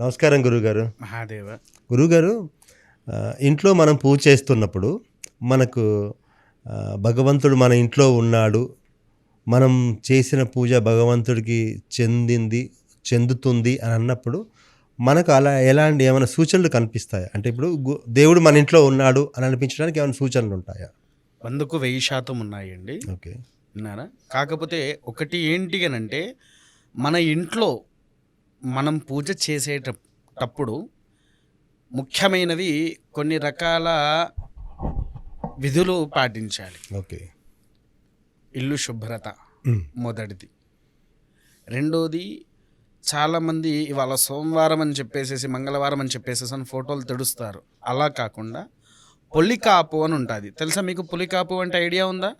నమస్కారం గురుగారు. మహాదేవ. గురుగారు ఇంట్లో మనం పూజ చేస్తున్నప్పుడు మనకు భగవంతుడు మన ఇంట్లో ఉన్నాడు. మనం చేసిన పూజ భగవంతుడికి చెందింది చెందుతుంది అని అన్నప్పుడు మనకు అలా ఎలాంటి ఏమైనా సూచనలు కనిపిస్తాయా? అంటే ఇప్పుడు దేవుడు మన ఇంట్లో ఉన్నాడు అని అనిపించడానికి ఏమైనా సూచనలు ఉంటాయా? వందకు వెయ్యి శాతం ఉన్నాయండి. ఓకే. విన్నారా? కాకపోతే ఒకటి ఏంటి అని అంటే మన ఇంట్లో మనం పూజ చేసేటప్పుడు ముఖ్యమైనవి కొన్ని రకాల విధులు పాటించాలి. ఓకే. ఇల్లు శుభ్రత మొదటిది. రెండోది చాలామంది ఇవాళ సోమవారం అని చెప్పేసేసి మంగళవారం అని చెప్పేసేసి అని ఫోటోలు తెడుస్తారు. అలా కాకుండా పొలికాపు అని ఉంటుంది. తెలుసా మీకు పులికాపు అంటే ఐడియా ఉందా?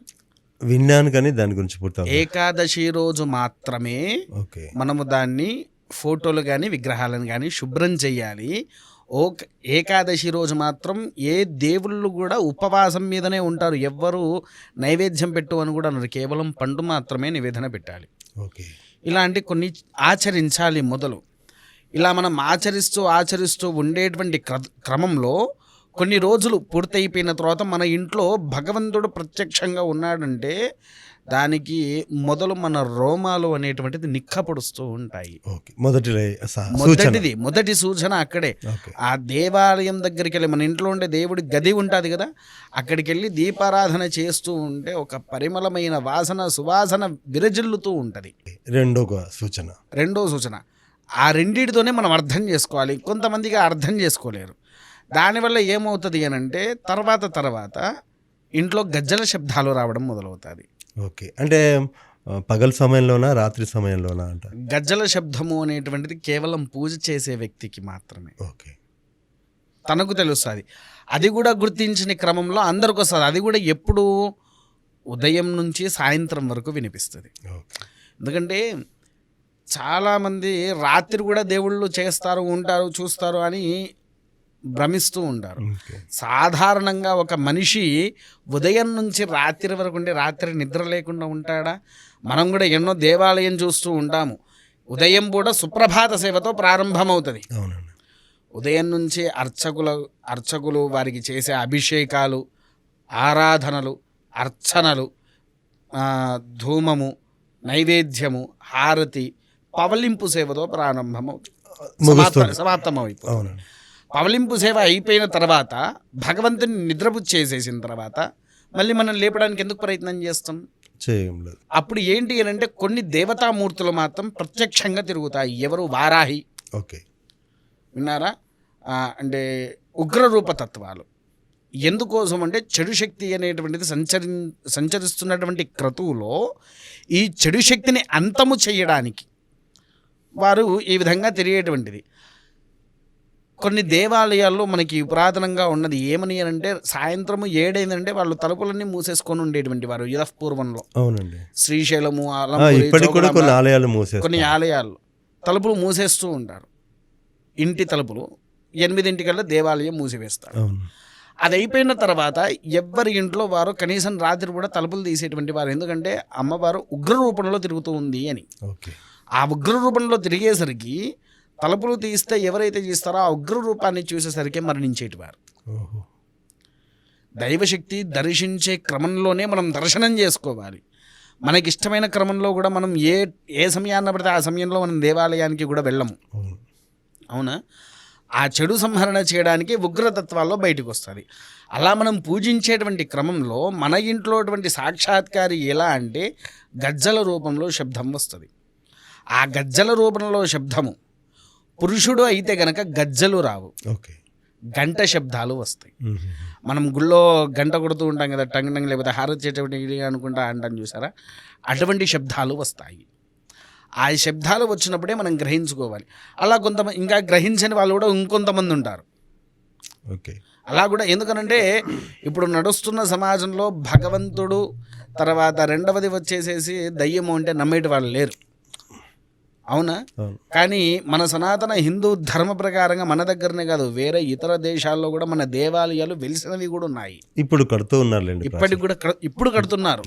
విన్నాను కానీ దాని గురించి ఏకాదశి రోజు మాత్రమే ఓకే. మనము దాన్ని ఫోటోలు కానీ విగ్రహాలను కానీ శుభ్రం చేయాలి. ఓ ఏకాదశి రోజు మాత్రం ఏ దేవుళ్ళు కూడా ఉపవాసం మీదనే ఉంటారు. ఎవ్వరు నైవేద్యం పెట్టు అని కూడా అన్నారు కేవలం పండు మాత్రమే నివేదన పెట్టాలి. ఓకే. ఇలాంటి కొన్ని ఆచరించాలి మొదలు. ఇలా మనం ఆచరిస్తూ ఆచరిస్తూ ఉండేటువంటి క్ర- క్రమంలో కొన్ని రోజులు పూర్తయిపోయిన తర్వాత మన ఇంట్లో భగవంతుడు ప్రత్యక్షంగా ఉన్నాడంటే దానికి మొదలు మన రోమాలు అనేటువంటిది నిక్కపొడుస్తూ ఉంటాయి. ఓకే. మొదటి మొదటిది మొదటి సూచన అక్కడే. ఆ దేవాలయం దగ్గరికి వెళ్ళి మన ఇంట్లో ఉండే దేవుడి గది ఉంటుంది కదా అక్కడికి వెళ్ళి దీపారాధన చేస్తూ ఉంటే ఒక పరిమళమైన వాసన సువాసన విరజిల్లుతూ ఉంటుంది. రెండో సూచన. రెండో సూచన. ఆ రెండిటితోనే మనం అర్థం చేసుకోవాలి. కొంతమందికి అర్థం చేసుకోలేరు. దానివల్ల ఏమవుతుంది అని అంటే తర్వాత తర్వాత ఇంట్లో గజ్జల శబ్దాలు రావడం మొదలవుతుంది. ఓకే. అంటే పగలు సమయంలోనా రాత్రి సమయంలోనా అంట? గజ్జల శబ్దము అనేటువంటిది కేవలం పూజ చేసే వ్యక్తికి మాత్రమే. ఓకే. తనకు తెలుస్తుంది. అది కూడా గుర్తించిన క్రమంలో అందరికి వస్తుంది అది కూడా ఎప్పుడు ఉదయం నుంచి సాయంత్రం వరకు వినిపిస్తుంది. ఎందుకంటే చాలామంది రాత్రి కూడా దేవుళ్ళు చేస్తారు ఉంటారు చూస్తారు అని భ్రమిస్తూ ఉంటారు సాధారణంగా ఒక మనిషి ఉదయం నుంచి రాత్రి వరకు ఉంటే రాత్రి నిద్ర లేకుండా ఉంటాడా? మనం కూడా ఎన్నో దేవాలయం చూస్తూ ఉంటాము. ఉదయం కూడా సుప్రభాత సేవతో ప్రారంభమవుతుంది. ఉదయం నుంచి అర్చకుల అర్చకులు వారికి చేసే అభిషేకాలు ఆరాధనలు అర్చనలు ధూమము నైవేద్యము హారతి పవలింపు సేవతో ప్రారంభమవుతుంది. అవునండి. పవలింపు సేవ అయిపోయిన తర్వాత భగవంతుని నిద్రపు చేసేసిన తర్వాత మళ్ళీ మనం లేపడానికి ఎందుకు ప్రయత్నం చేస్తాం? చేయం లేదు. అప్పుడు ఏంటి అని అంటే కొన్ని దేవతామూర్తులు మాత్రం ప్రత్యక్షంగా తిరుగుతాయి. ఎవరు? వారాహి. ఓకే. విన్నారా? అంటే ఉగ్రరూప తత్వాలు ఎందుకోసం అంటే చెడు శక్తి అనేటువంటిది సంచరి సంచరిస్తున్నటువంటి క్రతువులో ఈ చెడు శక్తిని అంతము చేయడానికి వారు ఈ విధంగా తెలియటువంటిది కొన్ని దేవాలయాల్లో మనకి పురాతనంగా ఉన్నది ఏమని అని అంటే సాయంత్రము ఏడైందంటే వాళ్ళు తలుపులన్నీ మూసేసుకొని ఉండేటువంటి వారు పూర్వంలో అవునండి. శ్రీశైలము ఇప్పటికి కూడా కొన్ని ఆలయాలు కొన్ని ఆలయాల్లో తలుపులు మూసేస్తూ ఉంటారు. ఇంటి తలుపులు ఎనిమిదింటికల్లా దేవాలయం మూసివేస్తారు. అది అయిపోయిన తర్వాత ఎవ్వరి ఇంట్లో వారు కనీసం రాత్రి కూడా తలుపులు తీసేటువంటి వారు. ఎందుకంటే అమ్మవారు ఉగ్ర రూపంలో తిరుగుతూ ఉంది అని. ఆ ఉగ్ర రూపంలో తిరిగేసరికి తలుపులు తీస్తే ఎవరైతే చేస్తారో ఆ ఉగ్ర రూపాన్ని చూసేసరికి మరణించేటివారు. ఓహో. దైవశక్తి దర్శించే క్రమంలోనే మనం దర్శనం చేసుకోవాలి. మనకి ఇష్టమైన క్రమంలో కూడా మనం ఏ ఏ సమయాన్న పడితే ఆ సమయంలో మనం దేవాలయానికి కూడా వెళ్ళము. అవును. అవునా? ఆ చెడు సంహరణ చేయడానికి ఉగ్రతత్వాల్లో బయటకు వస్తుంది అలా మనం పూజించేటువంటి క్రమంలో మన ఇంట్లోటువంటి సాక్షాత్కారి ఎలా అంటే గజ్జల రూపంలో శబ్దం వస్తుంది. ఆ గజ్జల రూపంలో శబ్దము పురుషుడు అయితే గనక గజ్జలు రావు. ఓకే. గంట శబ్దాలు వస్తాయి. మనం గుళ్ళో గంట కొడుతూ ఉంటాం కదా టంగ్ టంగ్ లేకపోతే హారతి చేసేటువంటి అనుకుంటా అంటాం చూసారా? అటువంటి శబ్దాలు వస్తాయి. ఆ శబ్దాలు వచ్చినప్పుడే మనం గ్రహించుకోవాలి. అలా కొంతమంది ఇంకా గ్రహించని వాళ్ళు కూడా ఇంకొంతమంది ఉంటారు. ఓకే. అలా కూడా ఎందుకనంటే ఇప్పుడు నడుస్తున్న సమాజంలో భగవంతుడు తర్వాత రెండవది వచ్చేసేసి దయ్యము అంటే నమ్మేటి వాళ్ళు లేరు. అవునా? కానీ మన సనాతన హిందూ ధర్మ ప్రకారంగా మన దగ్గరనే కాదు వేరే ఇతర దేశాల్లో కూడా మన దేవాలయాలు వెలిసినవి కూడా ఉన్నాయి. ఇప్పుడు కడుతూ ఉన్నారులేండి ఇప్పటికి కూడా కడ- ఇప్పుడు కడుతున్నారు.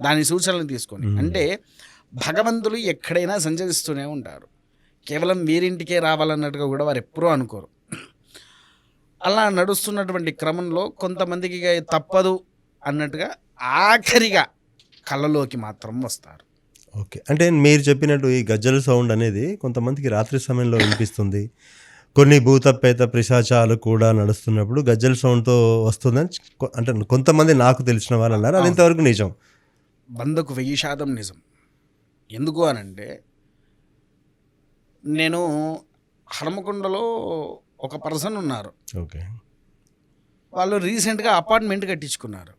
దాని సూచనలు తీసుకొని. అంటే భగవంతులు ఎక్కడైనా సంచరిస్తూనే ఉంటారు. కేవలం వీరింటికే రావాలన్నట్టుగా కూడా వారు ఎప్పుడూ అనుకోరు. అలా నడుస్తున్నటువంటి క్రమంలో కొంతమందికి తప్పదు అన్నట్టుగా ఆఖరిగా కళ్ళలోకి మాత్రం వస్తారు. ఓకే. అంటే మీరు చెప్పినట్టు ఈ గజ్జల సౌండ్ అనేది కొంతమందికి రాత్రి సమయంలో వినిపిస్తుంది. కొన్ని భూత పేత పిశాచాలు కూడా నడుస్తున్నప్పుడు గజ్జల సౌండ్తో వస్తుందని అంటే కొంతమంది నాకు తెలిసిన వాళ్ళు అన్నారు. అది ఇంతవరకు నిజం. వందకు వెయ్యి శాతం నిజం. ఎందుకు అనంటే నేను హనుమకొండలో ఒక పర్సన్ ఉన్నారు. ఓకే. వాళ్ళు రీసెంట్గా అపార్ట్మెంట్ కట్టించుకున్నారు.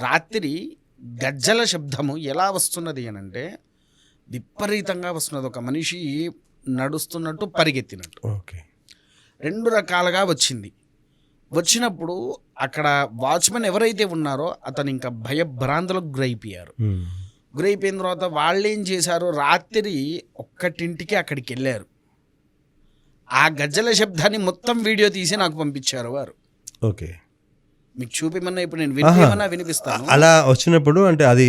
రాత్రి గజ్జల శబ్దము ఎలా వస్తున్నది అని అంటే విపరీతంగా వస్తున్నది. ఒక మనిషి నడుస్తున్నట్టు పరిగెత్తినట్టు. ఓకే. రెండు రకాలుగా వచ్చింది. వచ్చినప్పుడు అక్కడ వాచ్మెన్ ఎవరైతే ఉన్నారో అతను ఇంకా భయభ్రాంతులకు గురైపోయారు. గురైపోయిన తర్వాత వాళ్ళు ఏం చేశారు? రాత్రి ఒక్కటింటికి అక్కడికి వెళ్ళారు ఆ గజ్జల శబ్దాన్ని మొత్తం వీడియో తీసి నాకు పంపించారు వారు. ఓకే. మీకు చూపిమన్నా ఇప్పుడు నేను వినిపించమన్నా వినిపిస్తాను. అలా వచ్చినప్పుడు అంటే అది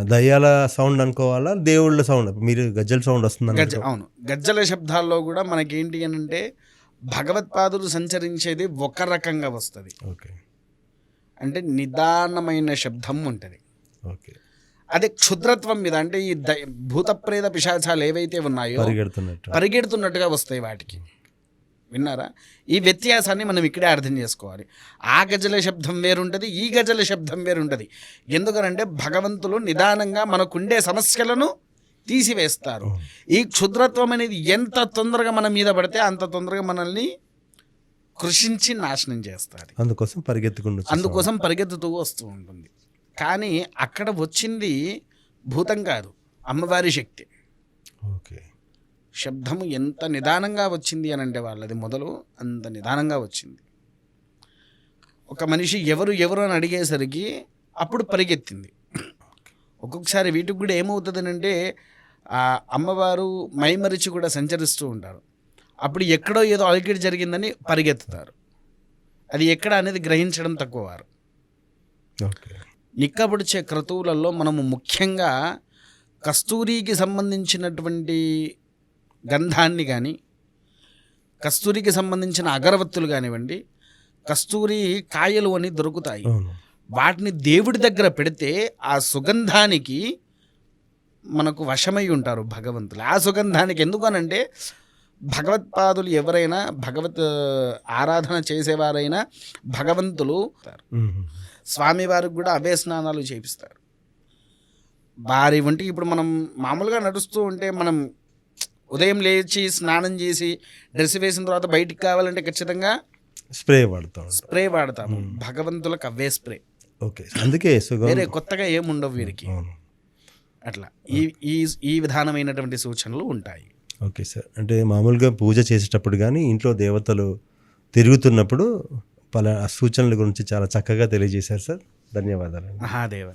దయ్యాల సౌండ్ అనుకోవాలా? దేవుళ్ళ సౌండ్? మీరు గజ్జల సౌండ్ వస్తుంది గజ్జ అవును. గజ్జల శబ్దాల్లో కూడా మనకేంటి అని అంటే భగవత్పాదులు సంచరించేది ఒక రకంగా వస్తుంది. ఓకే. అంటే నిదానమైన శబ్దం ఉంటుంది. ఓకే. అదే క్షుద్రత్వం మీద అంటే ఈ భూతప్రేత పిశాచాలు ఏవైతే ఉన్నాయో పరిగెడుతున్నట్టు. పరిగెడుతున్నట్టుగా వస్తాయి వాటికి. విన్నారా? ఈ వ్యత్యాసాన్ని మనం ఇక్కడే అర్థం చేసుకోవాలి. ఆ గజల శబ్దం వేరుంటుంది ఈ గజల శబ్దం వేరుంటుంది. ఎందుకనంటే భగవంతులు నిదానంగా మనకుండే సమస్యలను తీసివేస్తారు. ఈ క్షుద్రత్వం అనేది ఎంత తొందరగా మన మీద పడితే అంత తొందరగా మనల్ని కృషించి నాశనం చేస్తారు అందుకోసం పరిగెత్తుకుంటూ అందుకోసం పరిగెత్తుతూ వస్తూ ఉంటుంది. కానీ అక్కడ వచ్చింది భూతం కాదు అమ్మవారి శక్తి. ఓకే. శబ్దము ఎంత నిదానంగా వచ్చింది అని అంటే వాళ్ళది మొదలు అంత నిదానంగా వచ్చింది. ఒక మనిషి ఎవరు ఎవరు అని అడిగేసరికి అప్పుడు పరిగెత్తింది. ఒక్కొక్కసారి వీటికి కూడా ఏమవుతుంది అంటే ఆ అమ్మవారు మైమరిచి కూడా సంచరిస్తూ ఉంటారు. అప్పుడు ఎక్కడో ఏదో అలికిడి జరిగిందని పరిగెత్తుతారు. అది ఎక్కడ అనేది గ్రహించడం తక్కువ వారు. నిక్కబడిచే క్రతువులలో మనము ముఖ్యంగా కస్తూరికి సంబంధించినటువంటి గంధాన్ని కానీ కస్తూరికి సంబంధించిన అగరవత్తులు కానివ్వండి కస్తూరి కాయలు అని దొరుకుతాయి. వాటిని దేవుడి దగ్గర పెడితే ఆ సుగంధానికి మనకు వశమై ఉంటారు భగవంతులు. ఆ సుగంధానికి ఎందుకనంటే భగవత్పాదులు ఎవరైనా భగవత్ ఆరాధన చేసేవారైనా భగవంతులు. స్వామివారికి కూడా అవే స్నానాలు చేపిస్తారు. వారి వంటికి ఇప్పుడు మనం మామూలుగా నడుస్తూ ఉంటే మనం ఉదయం లేచి స్నానం చేసి డ్రెస్ వేసిన తర్వాత బయటికి కావాలంటే ఖచ్చితంగా స్ప్రే వాడుతూ స్ప్రే వాడతాము. భగవంతులకు అవే స్ప్రే. ఓకే. అందుకే వేరే కొత్తగా ఏముండవు వీరికి. అట్లా. ఈ ఈ ఈ విధానమైనటువంటి సూచనలు ఉంటాయి. Okay sir. అంటే మామూలుగా పూజ చేసేటప్పుడు కానీ ఇంట్లో దేవతలు తిరుగుతున్నప్పుడు పలా సూచనల గురించి చాలా చక్కగా తెలియజేశారు సార్. ధన్యవాదాలు మహాదేవ.